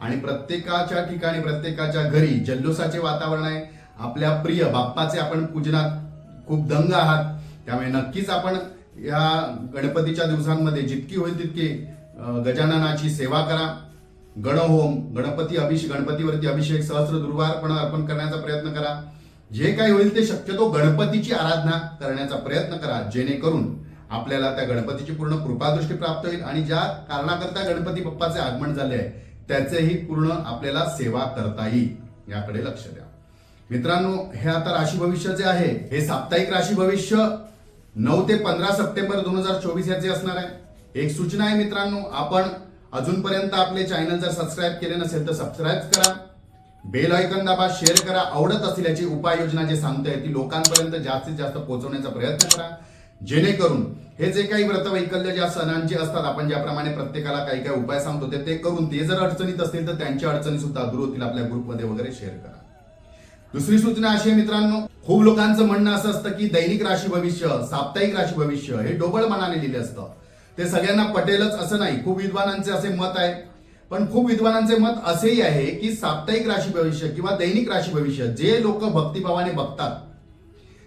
आणि प्रत्येकाच्या ठिकाणी प्रत्येकाच्या घरी जल्लोषाचे वातावरण आहे. आपल्या प्रिय बाप्पाचे आपण पूजनात खूप दंग आहात. त्यामुळे नक्कीच आपण या गणपतीच्या दिवसांमध्ये जितकी होईल तितकी गजाननाची सेवा करा. गणहोम गणपती अभिषेक गणपतीवरती अभिषेक सहस्र दुर्वारपण अर्पण करण्याचा प्रयत्न करा. जे काही होईल ते शक्यतो गणपतीची आराधना करण्याचा प्रयत्न करा. जेणेकरून आपल्याला त्या गणपतीची पूर्ण कृपादृष्टी प्राप्त होईल आणि ज्या कारणाकरता गणपती बाप्पाचे आगमन झाले आहे त्याचेही पूर्ण आपल्याला सेवा करता येईल याकडे लक्ष द्या. मित्रांनो हे आता राशी भविष्य जे आहे हे साप्ताहिक राशी भविष्य नऊ ते पंधरा सप्टेंबर दोन हजार चोवीस याचे असणार आहे. एक सूचना आहे मित्रांनो आपण अजूनपर्यंत आपले चॅनल जर सबस्क्राईब केले नसेल तर सबस्क्राईब करा. बेल आयकन दाबा शेअर करा. आवडत असल्याची उपाययोजना जे सांगता ती लोकांपर्यंत जास्तीत जास्त पोहोचवण्याचा प्रयत्न करा. जेणेकरून हे जे काही व्रत वैकल्य ज्या सणांची असतात आपण ज्याप्रमाणे प्रत्येकाला काही काही उपाय सांगतो ते ते करून ते जर अडचणीत असतील तर त्यांच्या अडचणी सुद्धा दूर होतील. आपल्या ग्रुपमध्ये वगैरे शेअर करा. दुसरी सूचना अशी आहे मित्रांनो खूप लोकांचं म्हणणं असं असतं की दैनिक राशी भविष्य साप्ताहिक राशी भविष्य हे डोबळ मनाने लिहिले असतं. ते सगळ्यांना पटेलच असं नाही खूप विद्वानांचे असे मत आहे. पण खूप विद्वानांचे मत असेही आहे की साप्ताहिक राशी भविष्य किंवा दैनिक राशी भविष्य जे लोक भक्तिभावाने बघतात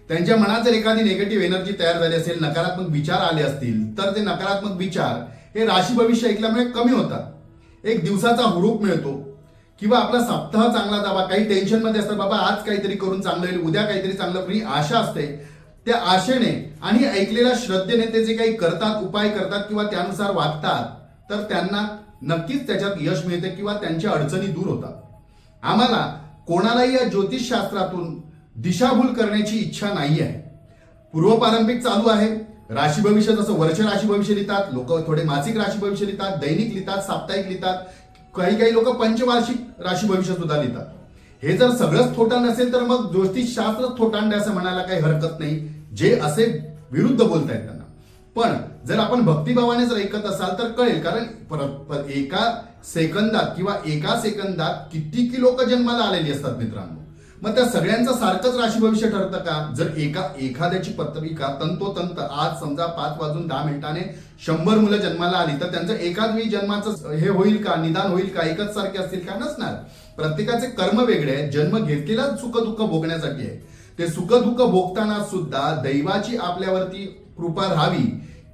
त्यांच्या मनात जर एखादी निगेटिव्ह एनर्जी तयार झाली असेल नकारात्मक विचार आले असतील तर ते नकारात्मक विचार हे राशी भविष्य ऐकल्यामुळे कमी होतात. एक दिवसाचा हुरूप मिळतो. किंवा आपला सप्ताह चांगला जावा काही टेन्शनमध्ये असतात बाबा आज काहीतरी करून चांगलं होईल उद्या काहीतरी चांगलं होईल आशा असते. त्या आशेने आणि ऐकलेल्या श्रद्धेने ते जे काही करतात उपाय करतात किंवा त्यानुसार वागतात तर त्यांना नक्कीच त्याच्यात यश मिळते किंवा त्यांच्या अडचणी दूर होतात. आम्हाला कोणालाही या ज्योतिषशास्त्रातून दिशाभूल करण्याची इच्छा नाही आहे पूर्वपारंपरिक चालू आहे. राशी भविष्य जसं वर्ष राशी भविष्य लिहितात लोक थोडे मासिक राशी भविष्य लिहितात दैनिक लिहितात साप्ताहिक लिहितात काही काही लोक पंचवार्षिक राशी भविष्य सुद्धा लिहितात. हे जर सगळंच थोटा नसेल तर मग ज्योतिषशास्त्र थोटांडे असं म्हणायला काही हरकत नाही. जे असे विरुद्ध बोलतायत त्यांना. पण जर आपण भक्तिभावाने जर ऐकत असाल तर कळेल कारण पर- एका सेकंदात किंवा एका सेकंदात किती की लोक जन्माला आलेली असतात मित्रांनो? मग त्या सगळ्यांचं सारखंच राशी भविष्य ठरतं का? जर एका एखाद्याची पत्रिका तंतोतंत आज समजा पाच वाजून दहा मिनिटाने शंभर मुलं जन्माला आली तर त्यांचं एकाच वेळी जन्माचं हे होईल का? निदान होईल का? एकच सारखे असतील का? नसणार. प्रत्येकाचे कर्म वेगळे आहेत. जन्म घेतलेला सुखदुःख भोगण्यासाठी आहे ते सुखदुःख भोगताना सुद्धा दैवाची आपल्यावरती कृपा राहावी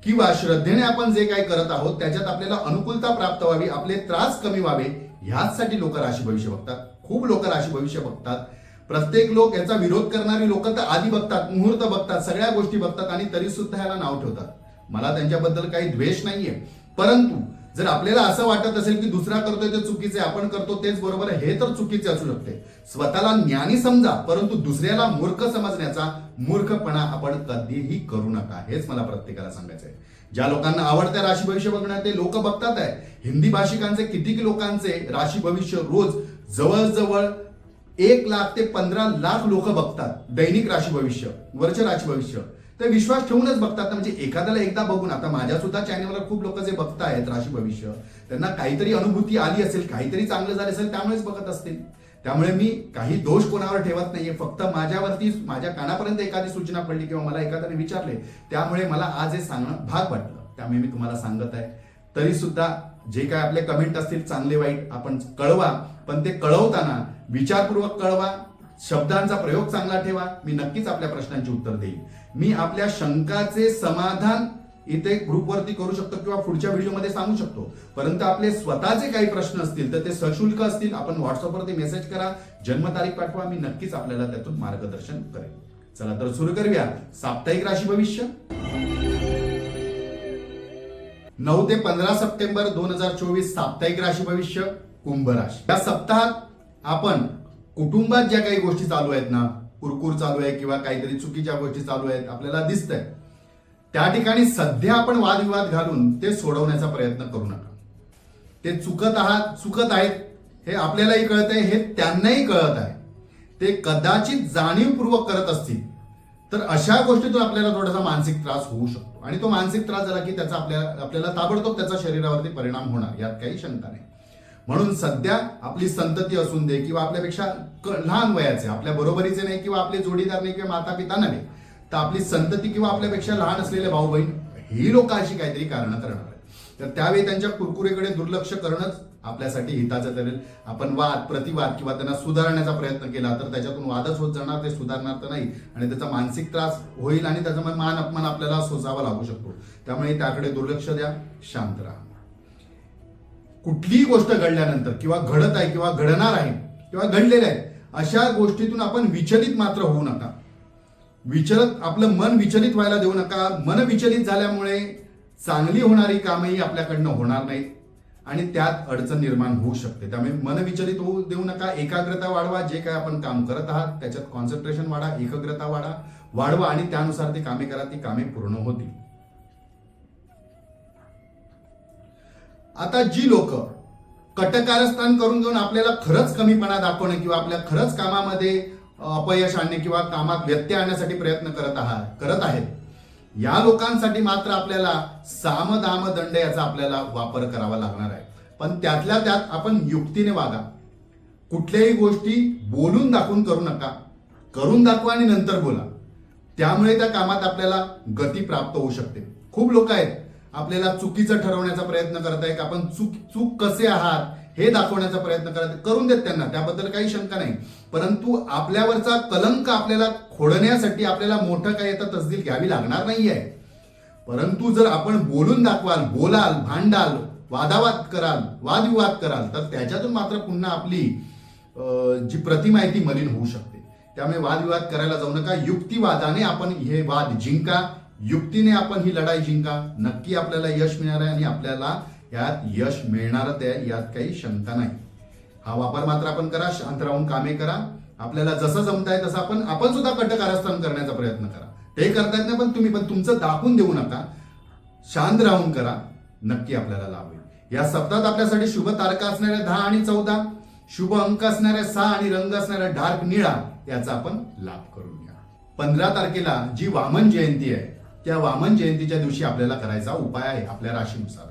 किंवा श्रद्धेने आपण जे काही करत आहोत त्याच्यात आपल्याला अनुकूलता प्राप्त व्हावी आपले त्रास कमी व्हावे ह्याचसाठी लोक राशी भविष्य बघतात. खूप लोक राशी भविष्य बघतात. प्रत्येक लोक याचा विरोध करणारी लोक तर आधी बघतात मुहूर्त बघतात सगळ्या गोष्टी बघतात आणि तरी सुद्धा याला नाव ठेवतात. मला त्यांच्याबद्दल काही द्वेष नाहीये. परंतु जर आपल्याला असं वाटत असेल की दुसरा करतोय ते चुकीचे आपण करतो तेच बरोबर आहे हे तर चुकीचे असू शकते. स्वतःला ज्ञानी समजा परंतु दुसऱ्याला मूर्ख समजण्याचा मूर्खपणा आपण कधीही करू नका हेच मला प्रत्येकाला सांगायचं आहे ज्या लोकांना आवडत्या राशी भविष्य बघण्यात ते लोक बघतात आहे हिंदी भाषिकांचे किती लोकांचे राशी भविष्य रोज जवळजवळ एक लाख ते पंधरा लाख लोक बघतात दैनिक राशी भविष्य वर्ष राशी भविष्य. ते विश्वास ठेवूनच बघतात ना म्हणजे एखाद्याला एकदा बघून आता माझ्या सुद्धा चॅनलवर खूप लोक जे बघतायत राशी भविष्य त्यांना काहीतरी अनुभूती आली असेल काहीतरी चांगलं झालं असेल त्यामुळेच बघत असतील. त्यामुळे मी काही दोष कोणावर ठेवत नाहीये फक्त माझ्यावरती माझ्या कानापर्यंत एखादी सूचना पडली किंवा मला एखाद्याने विचारले त्यामुळे मला आज हे सांगणं भाग वाटलं. त्यामुळे मी तुम्हाला सांगत आहे. तरी सुद्धा जे काय आपले कमेंट असतील चांगले वाईट आपण कळवा. पण ते कळवताना विचारपूर्वक कळवा शब्दांचा प्रयोग चांगला ठेवा. मी नक्कीच आपल्या प्रश्नांची उत्तर देईल मी आपल्या शंकाचे समाधान इथे ग्रुपवरती करू शकतो किंवा पुढच्या व्हिडिओमध्ये सांगू शकतो. परंतु आपले स्वतःचे काही प्रश्न असतील तर ते सशुल्क असतील. आपण व्हॉट्सअपवरती मेसेज करा जन्मतारीख पाठवा. मी नक्कीच आपल्याला त्यातून मार्गदर्शन करेन. चला तर सुरू करूया. साप्ताहिक राशी भविष्य. नऊ ते पंधरा सप्टेंबर दोन हजार चोवीस साप्ताहिक राशी भविष्य. कुंभ राशी. या सप्ताहात आपण कुटुंबात ज्या काही गोष्टी चालू आहेत ना कुरकुर चालू आहे किंवा काहीतरी चुकीच्या गोष्टी चालू आहेत आपल्याला दिसतंय त्या ठिकाणी सध्या आपण वादविवाद घालून ते सोडवण्याचा प्रयत्न करू नका. ते चुकत आहात चुकत आहेत हे आपल्यालाही कळत आहे हे त्यांनाही कळत आहे. ते कदाचित जाणीवपूर्वक करत असतील तर अशा गोष्टीतून आपल्याला थोडासा मानसिक त्रास होऊ शकतो. आणि तो मानसिक त्रास झाला की त्याचा आपल्या आपल्याला ताबडतोब त्याचा शरीरावरती परिणाम होणार यात काही शंका नाही. म्हणून सध्या आपली संतती असून दे किंवा आपल्यापेक्षा लहान वयाचे आपल्या बरोबरीचे नाही किंवा आपले जोडीदार नाही किंवा माता पिता नव्हे तर आपली संतती किंवा आपल्यापेक्षा लहान असलेले भाऊ बहीण ही लोक अशी काहीतरी कारणं करणार तर त्यावेळी त्यांच्या कुरकुरेकडे दुर्लक्ष करणंच आपल्यासाठी हिताचं ठरेल. आपण वाद प्रतिवाद किंवा त्यांना सुधारण्याचा प्रयत्न केला तर त्याच्यातून वादच होत जाणार ते सुधारणार तर नाही. आणि त्याचा मानसिक त्रास होईल आणि त्याचा मान अपमान आपल्याला सोसावा लागू शकतो. त्यामुळे त्याकडे दुर्लक्ष द्या शांत राहा. कुठलीही गोष्ट घडल्यानंतर किंवा घडत आहे किंवा घडणार आहे किंवा घडलेलं आहे अशा गोष्टीतून आपण विचलित मात्र होऊ नका. विचलित आपलं मन विचलित व्हायला देऊ नका. मन विचलित झाल्यामुळे चांगली होणारी कामही आपल्याकडनं होणार नाहीत आणि त्यात अडचण निर्माण होऊ शकते. त्यामुळे मन विचलित होऊ देऊ नका. एकाग्रता वाढवा. जे काय आपण काम करत आहात त्याच्यात कॉन्सन्ट्रेशन वाढा एकाग्रता वाढा वाढवा आणि त्यानुसार ती कामे करा. ती कामे पूर्ण होतील. आता जी लोक कटकारस्थान करून घेऊन आपल्याला खरंच कमीपणा दाखवणे किंवा आपल्या खरंच कामामध्ये अपयश आणणे किंवा कामात व्यत्यय आणण्यासाठी प्रयत्न करत आहात करत आहेत. या लोकांसाठी मात्र आपल्याला साम दाम दंड याचा आपल्याला वापर करावा लागणार आहे. पण त्यातल्या त्यात आपण युक्तीने वागा. कुठल्याही गोष्टी बोलून दाखवून करू नका. करून दाखवा आणि नंतर बोला. त्यामुळे त्या कामात आपल्याला गती प्राप्त होऊ शकते. खूप लोक आहेत. आपल्याला चुकीचं ठरवण्याचा प्रयत्न करत आहे आपण चूक चूक कसे आहात हे दाखवण्याचा प्रयत्न करत करून देत त्यांना. त्याबद्दल काही शंका नाही. परंतु आपल्यावरचा कलंक आपल्याला खोडण्यासाठी आपल्याला मोठं काय आता तसदील घ्यावी लागणार नाही आहे परंतु जर आपण बोलून दाखवाल बोलाल भांडाल वादावाद कराल वादविवाद कराल तर त्याच्यातून मात्र पुन्हा आपली जी प्रतिमा आहे ती मलिन होऊ शकते. त्यामुळे वादविवाद करायला जाऊ नका. युक्तिवादाने आपण हे वाद जिंका. युक्तीने आपण ही लढाई जिंका. नक्की आपल्याला यश मिळणार आहे आणि आपल्याला यात यश मिळणारच आहे यात काही शंका नाही. हा वापर मात्र आपण करा शांत राहून कामे करा. आपल्याला जसं जमताय तसं आपण आपण सुद्धा कटकारस्थान करण्याचा प्रयत्न करा. ते करतायत नाही पण तुम्ही पण तुमचं दाखवून देऊ नका. शांत राहून करा. नक्की आपल्याला लाभ होईल. या सप्ताहात आपल्यासाठी शुभ तारका असणाऱ्या दहा आणि चौदा शुभ अंक असणाऱ्या सहा आणि रंग असणाऱ्या डार्क निळा याचा आपण लाभ करून घ्या. पंधरा तारखेला जी वामन जयंती आहे त्या वामन जयंतीच्या दिवशी आपल्याला करायचा उपाय आहे आपल्या राशीनुसार.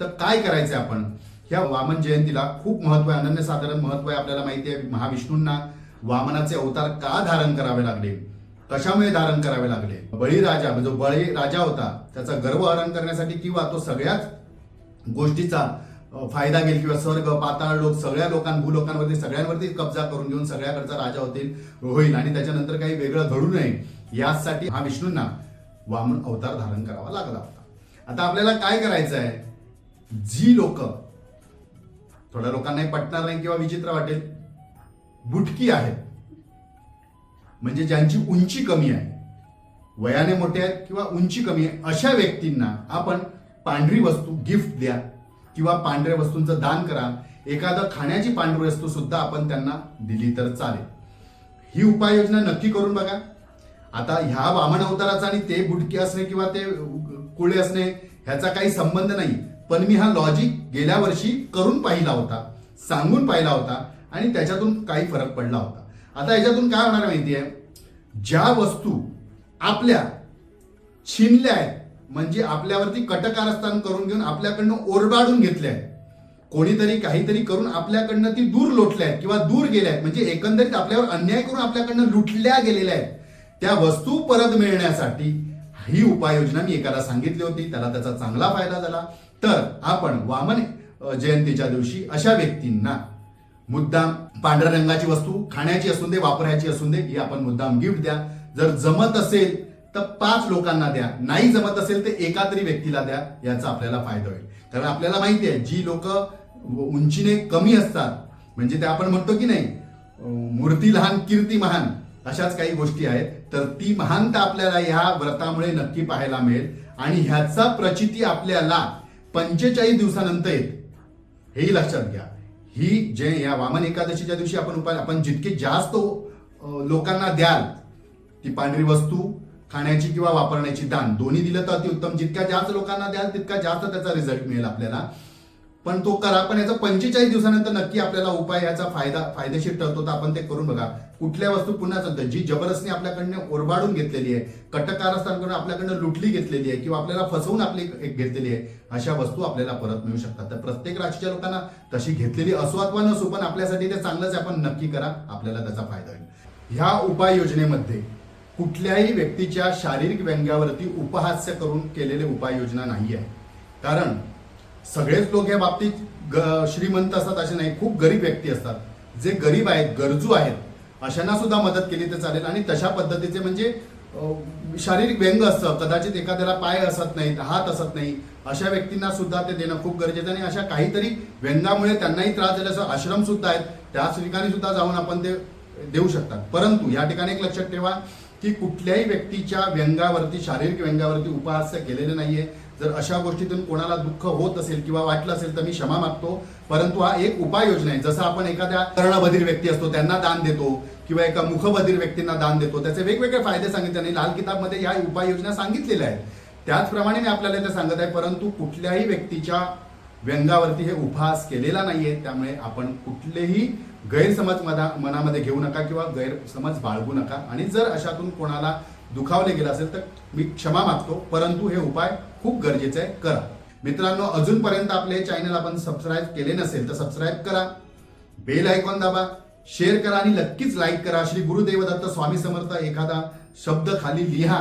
तर काय करायचंय आपण? ह्या वामन जयंतीला खूप महत्त्व आहे अनन्यसाधारण महत्त्व आहे आपल्याला माहिती आहे महाविष्णूंना वामनाचे अवतार का धारण करावे लागले? कशामुळे धारण करावे लागले? बळीराजा म्हणजे जो बळी राजा होता त्याचा गर्व हरण करण्यासाठी किंवा तो सगळ्याच गोष्टीचा फायदा घेईल किंवा स्वर्ग पाताळ लोक सगळ्या लोकां भूलोकांवरती सगळ्यांवरती कब्जा करून घेऊन सगळ्याकडचा राजा होतील होईल आणि त्याच्यानंतर काही वेगळं घडू नये यासाठी हा विष्णूंना वामन अवतार धारण करावा लागला होता. आता आपल्याला काय करायचं आहे जी लोक थोड्या लोकांनाही पटणार नाही किंवा विचित्र वाटेल. बुटकी आहेत म्हणजे ज्यांची उंची कमी आहे. वयाने मोठे आहेत किंवा उंची कमी आहे अशा व्यक्तींना आपण पांढरी वस्तू गिफ्ट द्या किंवा पांढऱ्या वस्तूंचं दान करा. एखादं खाण्याची पांढरी वस्तू सुद्धा आपण त्यांना दिली तर चालेल. ही उपाययोजना नक्की करून बघा. आता ह्या वामन अवताराचा आणि ते बुटके असणे किंवा ते कुळे असणे ह्याचा काही संबंध नाही. पण मी हा लॉजिक गेल्या वर्षी करून पाहिला होता सांगून पाहिला होता आणि त्याच्यातून काही फरक पडला होता. आता याच्यातून काय होणार माहिती आहे ज्या वस्तू आपल्या छिनल्या आहेत म्हणजे आपल्यावरती कटकारस्थान करून घेऊन आपल्याकडनं ओरबाडून घेतल्या आहेत कोणीतरी काहीतरी करून आपल्याकडनं ती दूर लोटल्या आहेत किंवा दूर गेल्या आहेत म्हणजे एकंदरीत आपल्यावर अन्याय करून आपल्याकडनं लुटल्या गेलेल्या आहेत त्या वस्तू परत मिळण्यासाठी ही उपाययोजना मी एकाला सांगितली होती. त्याला त्याचा चांगला फायदा झाला. तर आपण वामन जयंतीच्या दिवशी अशा व्यक्तींना मुद्दाम पांढऱ्या रंगाची वस्तू खाण्याची असून दे वापरायची असून दे ही आपण मुद्दाम गिफ्ट द्या. जर जमत असेल तर पाच लोकांना द्या. नाही जमत असेल तर एका तरी व्यक्तीला द्या. याचा आपल्याला फायदा होईल. कारण आपल्याला माहिती आहे जी लोक उंचीने कमी असतात म्हणजे ते आपण म्हणतो की नाही मूर्ती लहान कीर्ती महान अशाच काही गोष्टी आहेत. तर ती महानता आपल्याला ह्या व्रतामुळे नक्की पाहायला मिळेल. आणि ह्याचा प्रचिती आपल्याला पंचेचाळीस दिवसानंतर येते. हेही लक्षात घ्या. ही जे या वामन एकादशीच्या दिवशी आपण उपाय आपण जितके जास्त लोकांना द्याल ती पांढरी वस्तू खाण्याची किंवा वापरण्याची दान दोन्ही दिलं तर अतिउत्तम. जितक्या जास्त लोकांना द्याल तितका जास्त त्याचा रिझल्ट मिळेल आपल्याला. पण तो करा पण याचा पंचेचाळीस दिवसानंतर नक्की आपल्याला उपाय याचा फायदा फायदेशीर ठरतो तर आपण ते करून बघा. कुठल्या वस्तू पुन्हा सांगतो जी जबरदस्ती आपल्याकडनं ओरबाडून घेतलेली आहे कटक कारस्थानकडून आपल्याकडनं लुटली घेतलेली आहे किंवा आपल्याला फसवून आपली एक घेतलेली आहे अशा वस्तू आपल्याला परत मिळू शकतात. तर प्रत्येक राशीच्या लोकांना तशी घेतलेली असो अथवा नसो पण आपल्यासाठी ते चांगलंच आहे, आपण नक्की करा आपल्याला त्याचा फायदा होईल. ह्या उपाय योजनेमध्ये कुठल्याही व्यक्तीच्या शारीरिक व्यंग्यावरती उपहास्य करून केलेले उपाययोजना नाही आहे. कारण सगळेच लोक या बाबतीत ग- श्रीमंत असतात असे नाही खूप गरीब व्यक्ती असतात. जे गरीब आहेत गरजू आहेत अशांना सुद्धा मदत केली तर चालेल आणि तशा पद्धतीचे म्हणजे शारीरिक व्यंग असतं. कदाचित एखाद्याला पाय असत नाहीत हात असत नाही अशा व्यक्तींना सुद्धा ते देणं खूप गरजेचं आहे आणि अशा काहीतरी व्यंगामुळे त्यांनाही त्रास झाला असं आश्रम सुद्धा आहेत त्याच ठिकाणी सुद्धा जाऊन आपण ते देऊ शकतात. परंतु या ठिकाणी एक लक्षात ठेवा की कुठल्याही व्यक्तीच्या व्यंगावरती शारीरिक व्यंगावरती उपहास्य केलेले नाहीये. जर अशा गोष्टीतून कोणाला दुःख होत असेल किंवा वाटलं असेल तर मी क्षमा मागतो. परंतु हा एक उपाययोजना आहे. जसं आपण एखाद्या कर्णबधीर व्यक्ती असतो त्यांना दान देतो किंवा एका मुखबधीर व्यक्तींना दान देतो. त्याचे वेगवेगळे फायदे सांगितले आणि लाल किताबमध्ये या उपाययोजना सांगितलेल्या आहेत. त्याचप्रमाणे मी आपल्याला ते सांगत आहे परंतु कुठल्याही व्यक्तीच्या व्यंगावरती हे उपहास केलेला नाहीये. त्यामुळे आपण कुठलेही गैरसमज मना मनामध्ये घेऊ नका किंवा गैरसमज बाळगू नका. आणि जर अशातून कोणाला दुखावले गेलं असेल तर मी क्षमा मागतो. परंतु हे उपाय खूप गरजेचं आहे करा. मित्रांनो अजूनपर्यंत आपले चॅनल आपण सबस्क्राईब केले नसेल तर सबस्क्राईब करा. बेल आयकॉन दाबा. शेअर करा आणि नक्कीच लाईक करा. श्री गुरुदेव दत्त स्वामी समर्थ एखादा शब्द खाली लिहा.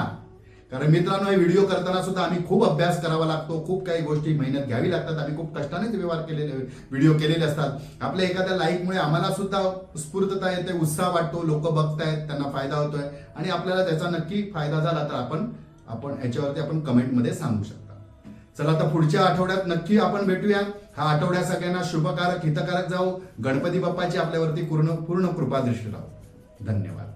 कारण मित्रांनो हे व्हिडिओ करताना सुद्धा आम्ही खूप अभ्यास करावा लागतो. खूप काही गोष्टी मेहनत घ्यावी लागतात. आम्ही खूप कष्टानेच व्यवहार केलेले व्हिडिओ केलेले असतात. आपल्या एखाद्या लाईकमुळे आम्हाला सुद्धा स्फूर्तता येते उत्साह वाटतो. लोक बघतायत त्यांना फायदा होतोय. आणि आपल्याला त्याचा नक्की फायदा झाला तर आपण आपण याच्यावरती आपण कमेंटमध्ये सांगू शकता. चला आता पुढच्या आठवड्यात नक्की आपण भेटूया. हा आठवड्या सगळ्यांना शुभकारक हितकारक जाऊ. गणपती बाप्पाची आपल्यावरती पूर्ण पूर्ण कृपा दृष्टी राहू. धन्यवाद.